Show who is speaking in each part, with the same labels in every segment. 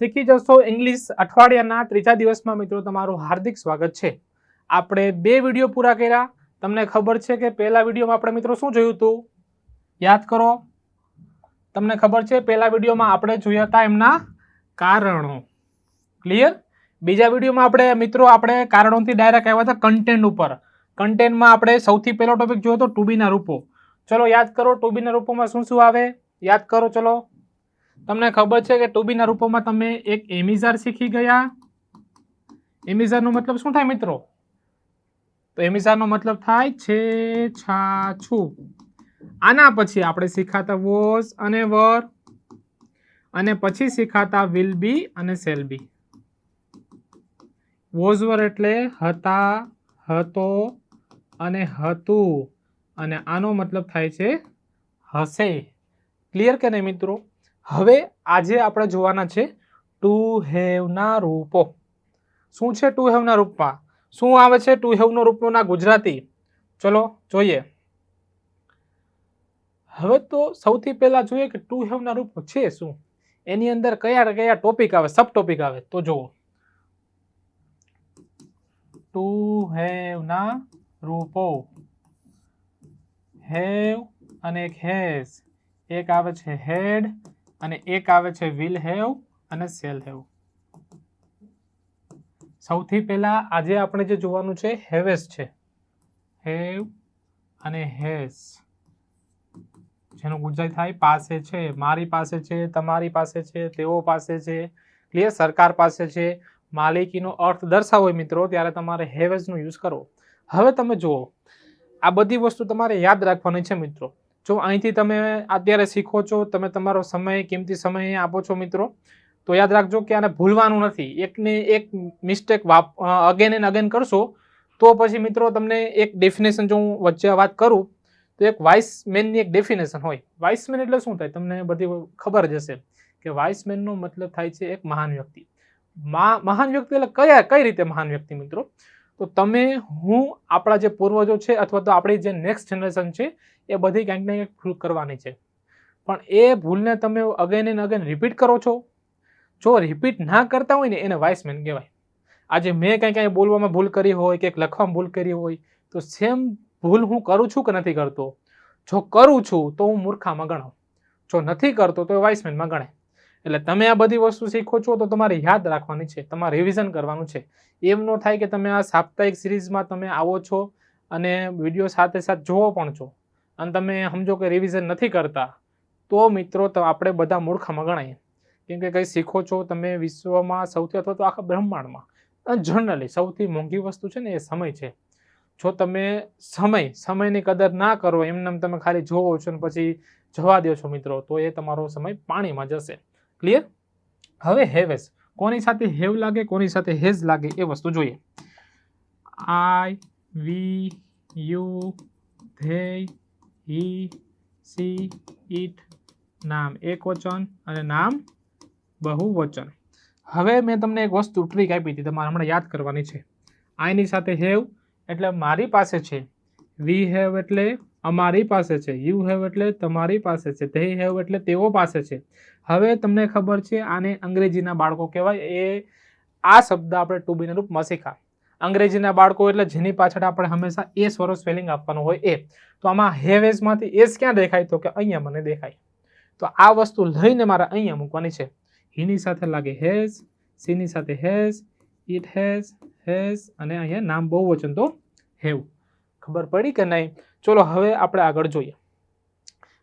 Speaker 1: શીખી જશો ઇંગ્લિશ અઠવાડિયાના ત્રીજા દિવસમાં મિત્રો તમારું હાર્દિક સ્વાગત છે. આપણે બે વીડિયો પૂરા કર્યા. તમને ખબર છે કે પહેલા વિડીયોમાં આપણે મિત્રો શું જોયું હતું? યાદ કરો. તમને ખબર છે પહેલા વિડીયોમાં આપણે જોયા હતા એમના કારણો. ક્લિયર બીજા વિડીયોમાં આપણે મિત્રો આપણે કારણોથી ડાયરેક્ટ આવ્યા હતા કન્ટેન્ટ ઉપર. કન્ટેન્ટમાં આપણે સૌથી પહેલો ટોપિક જોયો હતો ટુબીના રૂપો. ચલો યાદ કરો ટુબીના રૂપોમાં શું શું આવે? યાદ કરો ચલો. તમને ખબર છે કે ટુબીના રૂપોમાં તમે એક એમિઝાર શીખી ગયા? એમિઝારનો મતલબ શું થાય મિત્રો? તો એમિઝારનો મતલબ થાય છે છાછું. આના પછી આપણે શીખાતા વોઝ અને વર. અને પછી શીખાતા વિલ બી અને સેલ બી. વોઝ વર એટલે હતા, હતો અને હતું. અને આનો મતલબ થાય છે હશે. ક્લિયર કે નહીં મિત્રો? હવે આજે આપણે જોવાના છે ટુ હેવના રૂપો. શું છે ટુ હેવના રૂપમાં? શું આવે છે ટુ હેવનો રૂપોના ગુજરાતી? ચલો, જોઈએ. હવે તો સૌથી પહેલા જોઈએ કે ટુ હેવના રૂપો છે શું? એની અંદર કયા કયા ટોપિક આવે? સબ ટોપિક આવે, તો જુઓ. Two હેવના Rupo. હેવ અને એક હેઝ. એક આવે છે હેડ અને એક આવે છે વિલ હેવ અને સેલ હેવ સૌથી પહેલા આજે આપણે જે જોવાનું છે હેવેસ છે. હેવ અને હેસ જેનું ગુજરાતી થાય, પાસે છે, મારી પાસે છે, તમારી પાસે છે, તેઓ પાસે છે ક્લિયર સરકાર પાસે છે. માલિકીનો અર્થ દર્શાવો મિત્રો, ત્યારે તમારે હેવેસનો યુઝ કરો હવે તમે જુઓ, આ બધી વસ્તુ તમારે યાદ રાખવાની છે મિત્રો. જો અહીંથી તમે અત્યારે શીખો છો, તમે તમારો સમય, કિંમતી સમય આપો છો મિત્રો, તો યાદ રાખજો કે આને ભૂલવાનું નથી. એકને એક મિસ્ટેક વાપ અગેન એન્ડ અગેન કરશો, તો પછી મિત્રો તમને એક ડેફિનેશન જો હું વચ્ચે વાત કરું, તો એક વાઇસ મેનની એક ડેફિનેશન હોય. વાઇસ મેન એટલે શું થાય? તમને બધી ખબર જ હશે કે વાઇસ મેનનો મતલબ થાય છે એક મહાન વ્યક્તિ. મહાન વ્યક્તિ એટલે કયા, કઈ રીતે મહાન વ્યક્તિ મિત્રો? તો તમે હું, આપણા જે પૂર્વજો છે અથવા તો આપણી જે નેક્સ્ટ જનરેશન છે, એ બધી કંઈક ને કંઈક ભૂલ કરવાની છે. પણ એ ભૂલને તમે અગેન એન્ડ અગેન રિપીટ કરો છો. જો રિપીટ ના કરતા હોય ને, એને વાઇસમેન કહેવાય. આજે મેં કંઈ કંઈ બોલવામાં ભૂલ કરી હોય કે લખવામાં ભૂલ કરી હોય, તો સેમ ભૂલ હું કરું છું કે નથી કરતો? જો કરું છું, તો હું મૂર્ખામાં ગણાવ જો નથી કરતો, તો વાઇસમેનમાં ગણાય. એટલે તમે આ બધી વસ્તુ શીખો છો તો તમારે યાદ રાખવાની છે, તમારે રિવિઝન કરવાનું છે. એમ ન થાય કે તમે આ સાપ્તાહિક સિરીઝમાં તમે આવો છો અને વીડિયો સાથે સાથે જોવો પણ છો અને તમે સમજો કે રિવિઝન નથી કરતા, તો મિત્રો આપણે બધા મૂર્ખમાં ગણાય. કેમ કે કંઈ શીખો છો, તમે વિશ્વમાં સૌથી અથવા તો આખા બ્રહ્માંડમાં જનરલી સૌથી મોંઘી વસ્તુ છે ને એ સમય છે. જો તમે સમય, સમયની કદર ના કરો એમને એમ તમે ખાલી જોવો છો ને પછી જવા દો છો મિત્રો, તો એ તમારો સમય પાણીમાં જશે. ક્લિયર હવે હેવેસ. કોની સાથે હેવ લાગે, કોની સાથે હેઝ લાગે એ વસ્તુ જોઈએ. I, we, you they he, she, it, નામ. એક વચન અને નામ બહુવચન. હવે મેં તમને એક વસ્તુ ટ્રીક આપી હતી, તમારે હમણાં યાદ કરવાની છે. આઈની સાથે હેવ એટલે મારી પાસે છે. વી હેવ એટલે અમારી પાસે છે. યુ હેવ એટલે તમારી પાસે છે. ધે હેવ એટલે તેઓ પાસે છે. હવે તમને ખબર છે આને અંગ્રેજીના બાળકો કહેવાય. એ આ શબ્દ આપણે ટુ બીના રૂપમાં શીખા. અંગ્રેજીના બાળકો એટલે જેની પાછળ આપણે હંમેશા એ સ્વરો સ્પેલિંગ આપવાનું હોય એ. તો આમાં હેવેઝમાંથી એસ ક્યાં દેખાય? તો કે અહીંયા મને દેખાય. તો આ વસ્તુ લઈને મારે અહીંયા મૂકવાની છે. હીની સાથે લાગે હેઝ સીની સાથે હેઝ ઇટ હેઝ હેઝ અને અહીંયા નામ બહુ વચન તો હેવ. ખબર પડી કે નહીં? ચલો હવે આપણે આગળ જોઈએ.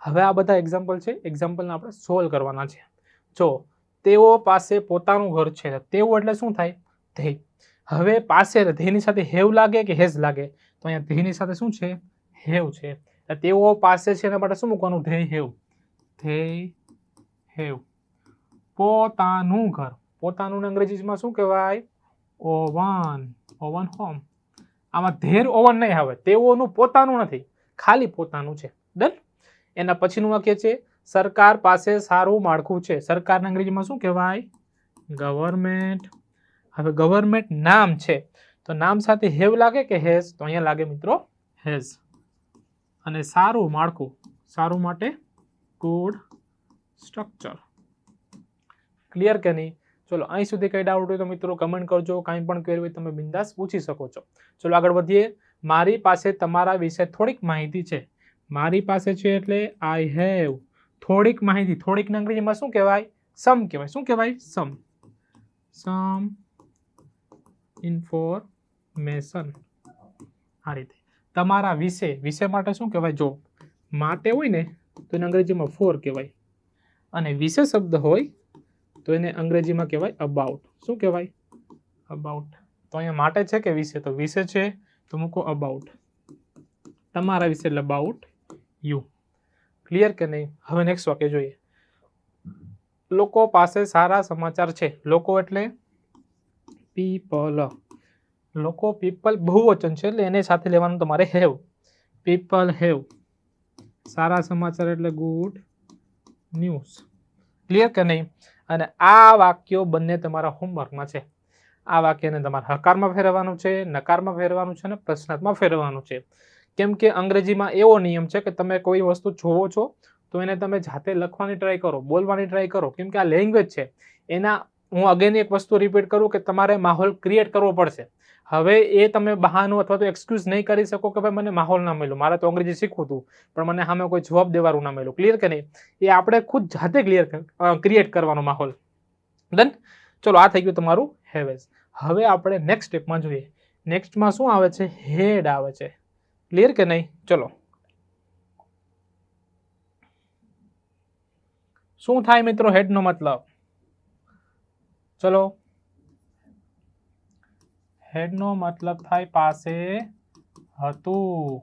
Speaker 1: હવે આ બધા એક્ઝામ્પલ છે. એક્ઝામ્પલને આપણે સોલ્વ કરવાના છે. જો, તેઓ પાસે પોતાનું ઘર છે. તેવું એટલે શું થાય? ધ્યેય હવે પાસે ધ્યેયની સાથે હેવ લાગે કે હેઝ લાગે? તો અહીંયા ધ્યેયની સાથે શું છે? હેવ છે. તેઓ પાસે છે એના માટે શું મૂકવાનું? ધ્યેય હેવ. ધ્યેય હેવ. પોતાનું ઘર. પોતાનું અંગ્રેજીમાં શું કહેવાય? ઓવન. Own home. આમાં ધેર ઓવર નહીં આવે. તેઓનું પોતાનું નથી. ખાલી પોતાનું છે. ડન? એના પછીનું વાક્ય છે, સરકાર પાસે સારું માળખું છે. સરકારના અંગ્રેજીમાં શું કહેવાય? ગવર્મેન્ટ હવે ગવર્મેન્ટ નામ છે. તો નામ સાથે હેવ લાગે કે હેઝ? તો અહીંયા લાગે મિત્રો હેઝ. અને સારું માળખું. સારું માટે ગુડ સ્ટ્રક્ચર ક્લિયર કે નહીં? ચલો, અહીં સુધી કંઈ ડાઉટ હોય તો મિત્રો કમેન્ટ કરજો, કાંઈ પણ ક્વેરી હોય તમે બિંદાસ પૂછી શકો છો. ચલો, આગળ વધીએ. મારી પાસે તમારા વિશે થોડીક માહિતી છે. મારી પાસે છે એટલે આઈ હેવ થોડીક માહિતી. થોડીક અંગ્રેજીમાં શું કહેવાય? સમ કહેવાય. શું કહેવાય? સમ સમ ઇન્ફોર્મેશન આ રીતે. તમારા વિશે વિશે માટે શું કહેવાય? જો, માટે હોય ને, તો એને અંગ્રેજીમાં ફોર કહેવાય. અને વિશે શબ્દ હોય તો એને અંગ્રેજીમાં કહેવાય અબાઉટ શું કહેવાય? અબાઉટ તો અહીંયા માટે છે કે વિશે? તો વિશે છે તો મૂકો અબાઉટ તમારા વિશે એટલે અબાઉટ યુ ક્લિયર કે નહીં? હવે નેક્સ્ટ વાક્ય જોઈએ. લોકો પાસે સારા સમાચાર છે. લોકો એટલે? પીપલ લોકો પીપલ બહુવચન છે એટલે એને સાથે લેવાનું તમારે હેવ પીપલ હેવ સારા સમાચાર એટલે ગુડ ન્યૂઝ ક્લિયર કે નહીં? અને આ વાક્યો બંને તમારા હોમવર્કમાં છે. આ વાક્યને તમારે હકારમાં ફેરવવાનું છે, નકારમાં ફેરવવાનું છે અને પ્રશ્નાર્થમાં ફેરવવાનું છે. કેમ કે અંગ્રેજીમાં એવો નિયમ છે કે તમે કોઈ વસ્તુ જોવો છો, તો એને તમે જાતે લખવાની ટ્રાય કરો, બોલવાની ટ્રાય કરો. કેમ કે આ લેંગ્વેજ છે. એના હું અગેન એક વસ્તુ રિપીટ કરું કે તમારે માહોલ ક્રિએટ કરવો પડશે. હવે એ તમે બહાનું અથવા તો એક્સક્યુઝ નહીં કરી શકો કે ભાઈ મને માહોલ ના મળ્યો. મારે તો અંગ્રેજી શીખવું હતું, પણ મને સામે કોઈ જવાબ દેવાનું ના મળ્યું. ક્લિયર કે નહીં? એ આપણે ખુદ જાતે ક્લિયર ક્રિએટ કરવાનો માહોલ. ડન ચલો, આ થઈ ગયું તમારું હેવેઝ હવે આપણે નેક્સ્ટ સ્ટેપમાં જોઈએ. નેક્સ્ટમાં શું આવે છે? હેડ આવે છે. ક્લિયર કે નહીં? ચલો. શું થાય મિત્રો? હેડનો મતલબ? ચલો. હેડનો મતલબ થાય પાસે હતું.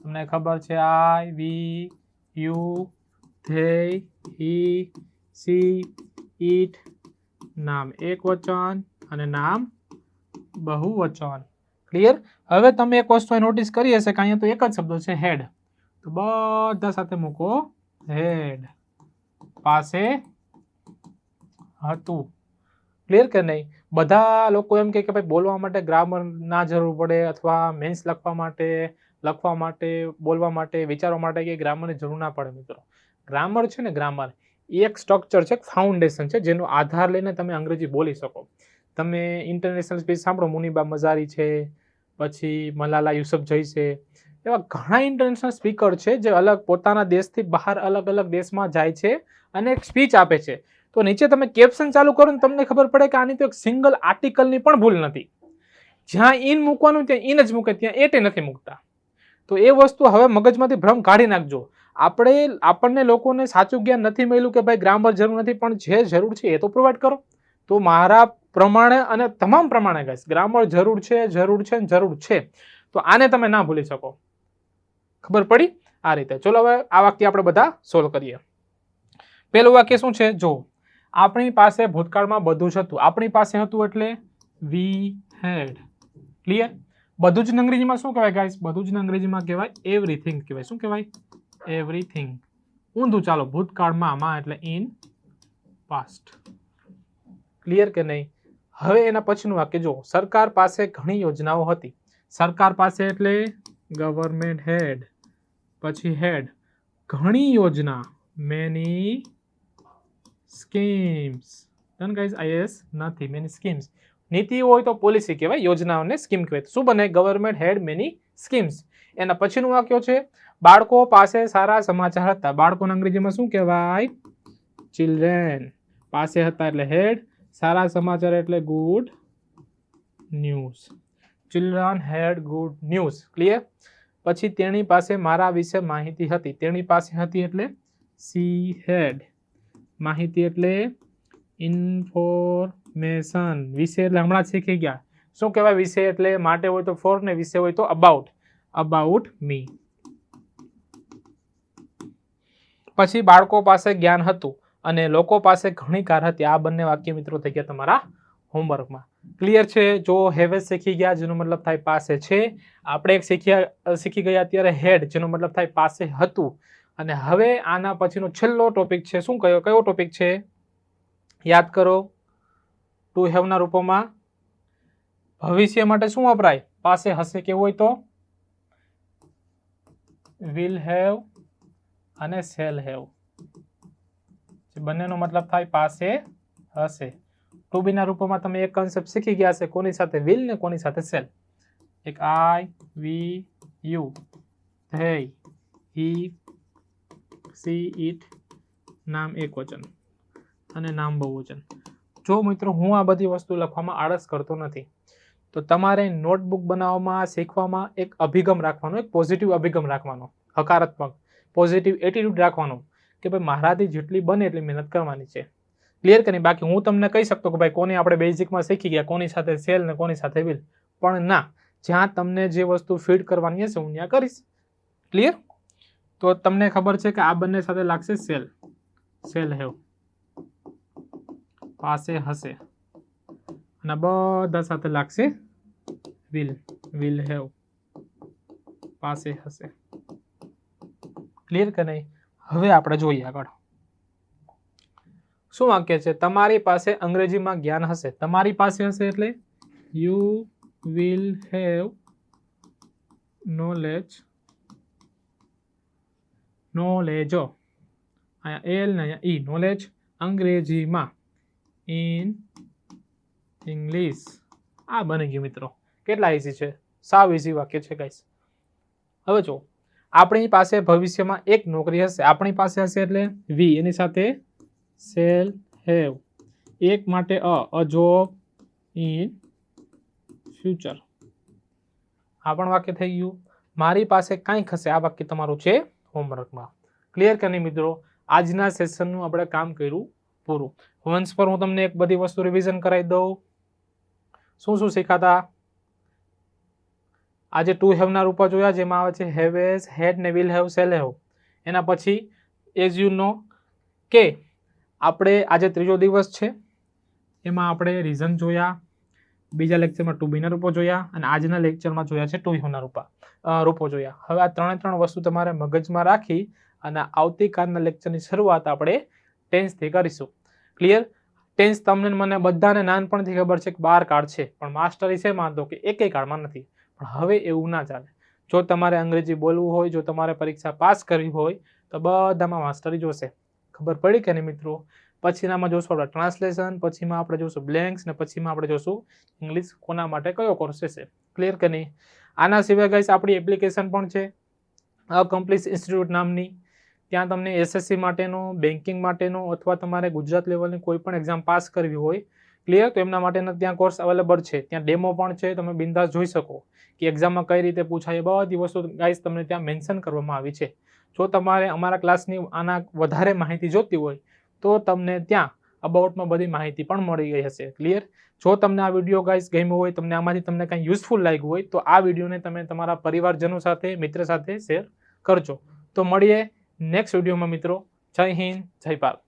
Speaker 1: તમને ખબર છે I, we, you they he she, it, નામ એક વચન અને નામ બહુવચન. ક્લિયર હવે તમે એક વસ્તુ નોટિસ કરી હશે કે અહીંયા તો એક જ શબ્દ છે હેડ તો બધા સાથે મૂકો. હેડ પાસે હતું. ક્લિયર કે નહીં? બધા લોકો એમ કે ભાઈ બોલવા માટે ગ્રામર ના જરૂર પડે અથવા મેન્સ લખવા માટે લખવા માટે, બોલવા માટે, વિચારવા માટે કે ગ્રામરની જરૂર ના પડે મિત્રો. ગ્રામર છે ને ગ્રામર એ એક સ્ટ્રક્ચર છે ફાઉન્ડેશન છે, જેનો આધાર લઈને તમે અંગ્રેજી બોલી શકો. તમે ઇન્ટરનેશનલ સ્પીચ સાંભળો, મુનિબા મઝારી છે, પછી મલાલા યુસુફજઈ છે, એવા ઘણા ઇન્ટરનેશનલ સ્પીકર છે જે અલગ પોતાના દેશથી બહાર અલગ અલગ દેશમાં જાય છે અને એક સ્પીચ આપે છે. તો નીચે તમે કેપ્શન ચાલુ કરો ને તમને ખબર પડે કે આની તો એક સિંગલ આર્ટિકલની પણ ભૂલ નથી. જ્યાં ઇન મૂકવાનું ત્યાં ઇન જ મૂકે, ત્યાં એટે નથી મૂકતા. તો એ વસ્તુ હવે મગજમાંથી ભ્રમ કાઢી નાખજો. આપણે, આપણને લોકોને સાચું જ્ઞાન નથી મળ્યું કે ભાઈ ગ્રામર જરૂર નથી, પણ જે જરૂર છે એ તો પ્રોવાઈડ કરો. તો મારા પ્રમાણે અને તમામ પ્રમાણે ગાઈસ ગ્રામર જરૂર છે જરૂર છે જરૂર છે. તો આને તમે ના ભૂલી શકો. ખબર પડી? આ રીતે. ચલો હવે આ વાક્ય આપણે બધા સોલ્વ કરીએ. પહેલું વાક્ય શું છે? જો આપણી પાસે ભૂતકાળમાં બધું જ હતું. આપણી પાસે હતું એટલે વી હેડ ક્લિયર બધું જ અંગ્રેજીમાં શું કહેવાય ગાઈસ બધું જ અંગ્રેજીમાં કહેવાય એવરીથિંગ કહેવાય. શું કહેવાય? એવરીથિંગ ઊંધું ચાલો, ભૂતકાળમાં આમાં એટલે ઇન પાસ્ટ ક્લિયર કે નહીં? હવે એના પછીનું વાક્ય જો સરકાર પાસે ઘણી યોજનાઓ હતી. સરકાર પાસે એટલે ગવર્મેન્ટ હેડ પછી હેડ ઘણી યોજના. Many schemes. Done guys IAS નથી મેની સ્કીમ્સ નીતિ હોય તો પોલિસી કહેવાય, યોજનાઓને સ્કીમ કહેવાય. શું બને? ગવર્મેન્ટ હેડ મેની સ્કીમ્સ એના પછીનું વાક્યો છે, બાળકો પાસે સારા સમાચાર હતા. બાળકોના અંગ્રેજીમાં શું કહેવાય? ચિલ્ડ્રેન પાસે હતા એટલે હેડ સારા સમાચાર એટલે good news children had good news clear પછી તેણી પાસે મારા વિશે માહિતી હતી. તેણી પાસે હતી એટલે સી હેડ માહિતી એટલે ઇન્ફોર્મેશન. વિષય એટલે હમણાં શીખી ગયા. શું કહેવાય વિષય એટલે? માટે હોય તો ફોર ને વિષય હોય તો અબાઉટ અબાઉટ મી પછી બાળકો પાસે જ્ઞાન હતું અને લોકો પાસે ઘણી કાર હતી. આ બંને વાક્ય મિત્રો થઈ ગયા તમારા હોમવર્કમાં ક્લિયર છે? જો હેવે શીખી ગયા, જેનો મતલબ થાય પાસે છે. આપણે એક શીખ્યા, શીખી ગયા અત્યારે હેડ જેનો મતલબ થાય પાસે હતું. અને હવે આના પછીનો છેલ્લો ટોપિક છે. શું કયો? કયો ટોપિક છે? યાદ કરો. ટુ હેવના રૂપોમાં ભવિષ્ય માટે શું વપરાય? પાસે હશે કેવું હોય તો? વિલ હેવ અને સેલ હેવ બંનેનો મતલબ થાય પાસે હશે. ટુ બીના રૂપમાં તમે એક કન્સેપ્ટ શીખી ગયા છે કોની સાથે? વિલ ને કોની સાથે? સેલ એક I we you they she it નામ એક વચન અને નામ બહુવચન. જો મિત્રો હું આ બધી વસ્તુ લખવામાં આળસ કરતો નથી, તો તમારે નોટબુક બનાવવામાં, શીખવામાં એક અભિગમ રાખવાનો, એક પોઝિટિવ અભિગમ રાખવાનો, હકારાત્મક, પોઝિટિવ એટીટ્યુડ રાખવાનો કે ભાઈ મારાથી જેટલી બને એટલી મહેનત કરવાની છે. ક્લિયર કરી બાકી હું તમને કહી શકતો કે ભાઈ કોની આપણે બેઝિકમાં શીખી ગયા, કોની સાથે સેલ ને કોની સાથે વિલ પણ ના, જ્યાં તમને જે વસ્તુ ફીડ કરવાની હશે, હું ત્યાં કરીશ. ક્લિયર તો તમને ખબર છે કે આ બંને સાથે લાગશે સેલ. Cell have. પાસે હશે. અને બધા સાથે લાગશે વિલ. Will have. પાસે હશે. ક્લિયર કે નહીં? હવે આપણે જોઈએ આગળ. શું વાક્ય છે? તમારી પાસે અંગ્રેજીમાં જ્ઞાન હશે. તમારી પાસે હશે એટલે યુ વિલ હેવ નોલેજ નોલેજો અહીંયા એલ ને અહીંયા ઈ નોલેજ અંગ્રેજીમાં ઇન ઇંગ્લિશ આ બની ગયું મિત્રો. કેટલા ઇઝી છે? સાવ ઇઝી વાક્ય છે ગાઈસ હવે જો આપણી પાસે ભવિષ્યમાં એક નોકરી હશે. આપણી પાસે હશે એટલે વી એની સાથે સેલ હેવ એક માટે a a job in future આ પણ વાક્ય થઈ ગયું. મારી પાસે કંઈક હશે આ વાક્ય તમારું છે હોમવર્કમાં ક્લિયર કે મિત્રો? આજના સેશનનું આપણે કામ કર્યું પૂરું. વંશ પર હું તમને એક બધી વસ્તુ રિવિઝન કરાવી દઉં. શું શું શીખાતા? આજે ટુ હેવના રૂપો જોયા, જેમાં આવે છે હેવ એઝ હેડ ને વિલ હેવ સેલ હેવ એના પછી એઝ યુ નો કે, આપણે આજે ત્રીજો દિવસ છે. એમાં આપણે રીઝન જોયા. બીજા લેક્ચરમાં ટુ બીના રૂપો જોયા અને આજના લેક્ચરમાં જોયા છે ટુ હેવના રૂપા રૂપો જોયા. હવે આ ત્રણે ત્રણ વસ્તુ તમારે મગજમાં રાખી અને આવતીકાલના લેક્ચરની શરૂઆત આપણે ટેન્સથી કરીશું. ક્લિયર ટેન્સ તમને મને બધાને નાનપણથી ખબર છે કે બાર કાર્ડ છે, પણ માસ્ટરી છે માનતો કે એકેય કાર્ડમાં નથી. પણ હવે એવું ના ચાલે. જો તમારે અંગ્રેજી બોલવું હોય, જો તમારે પરીક્ષા પાસ કરવી હોય, તો બધામાં માસ્ટરી જોશે ખબર પડી કે નહીં મિત્રો? પછીનામાં જોશું આપણે ટ્રાન્સલેશન પછીમાં આપણે જોશું બ્લેન્ક્સ ને પછીમાં આપણે જોશું ઇંગ્લિશ કોના માટે કયો કોર્સ છે ક્લિયર કે નહીં? આના સિવાય ગાઈસ આપણી એપ્લિકેશન પણ છે કમ્પ્લીટ ઇન્સ્ટિટ્યૂટ નામની. ત્યાં તમને એસએસસી માટેનો બેન્કિંગ માટેનો અથવા તમારે ગુજરાત લેવલની કોઈ પણ એક્ઝામ પાસ કરવી હોય ક્લિયર તો એમના માટેના ત્યાં કોર્સ અવેલેબલ છે. ત્યાં ડેમો પણ છે, તમે બિંદાસ જોઈ શકો કે એક્ઝામમાં કઈ રીતે પૂછાય, એ બધી વસ્તુ ગાઈસ તમને ત્યાં મેન્શન કરવામાં આવી છે. જો તમારે અમારા ક્લાસની આના વધારે માહિતી જોતી હોય તો તમને ત્યાં અબાઉટમાં બધી માહિતી પણ મળી ગઈ હશે. ક્લિયર જો તમને આ વીડિયો ગાઈઝ ગમ્યો હોય, તમને આમાંથી તમને કંઈ યુઝફુલ લાગ્યું હોય, તો આ વિડીયોને તમે તમારા પરિવારજનો સાથે, મિત્ર સાથે શેર કરજો. તો મળીએ નેક્સ્ટ વિડીયોમાં મિત્રો. જય હિન્દ, જય ભારત.